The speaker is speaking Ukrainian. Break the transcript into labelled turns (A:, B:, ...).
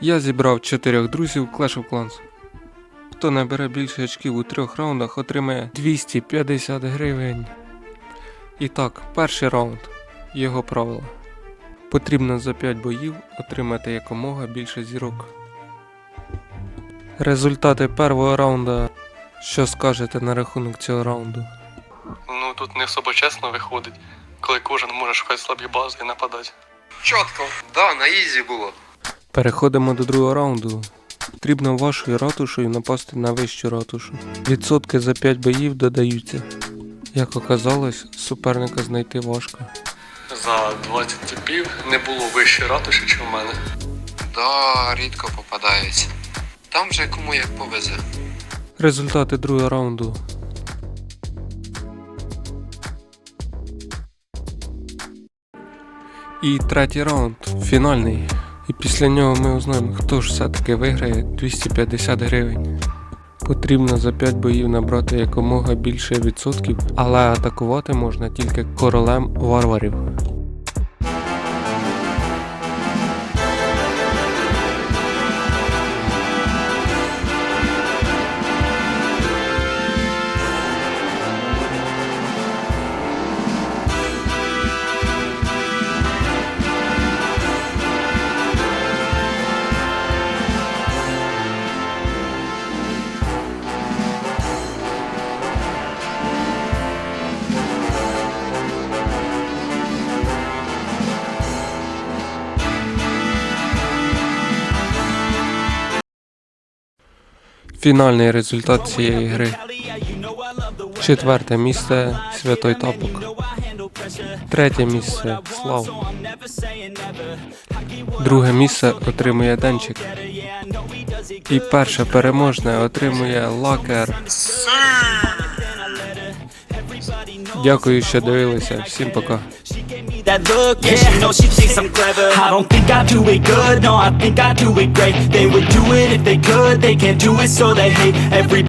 A: Я зібрав чотирьох друзів Clash of Clans. Хто набере більше очків у трьох раундах, отримає 250 гривень. І так, перший раунд. Його правила. Потрібно за 5 боїв отримати якомога більше зірок. Результати першого раунда. Що скажете на рахунок цього раунду?
B: Ну тут не особо чесно виходить, коли кожен може шукати слабі бази і нападати.
C: Чітко, да, на ізі було.
A: Переходимо до другого раунду. Потрібно вашою ратушею напасти на вищу ратушу. Відсотки за 5 боїв додаються. Як оказалось, суперника знайти важко.
B: За 20 типів не було вище ратуші, ніж у мене.
C: Да, рідко попадається. Там вже кому як повезе.
A: Результати другого раунду. І третій раунд фінальний. І після нього ми узнаємо, хто ж все-таки виграє 250 гривень. Потрібно за 5 боїв набрати якомога більше відсотків, але атакувати можна тільки королем варварів. Фінальний результат цієї гри. Четверте місце Святой Тапок. Третє місце Слав. Друге місце отримує Денчик. І перше переможне отримує Лакер. Дякую, що дивилися. Всім пока.
D: That look, yeah, she knows she thinks I'm clever. I don't think I do it good, no, I think I do it great. They would do it if they could, they can't do it so they hate every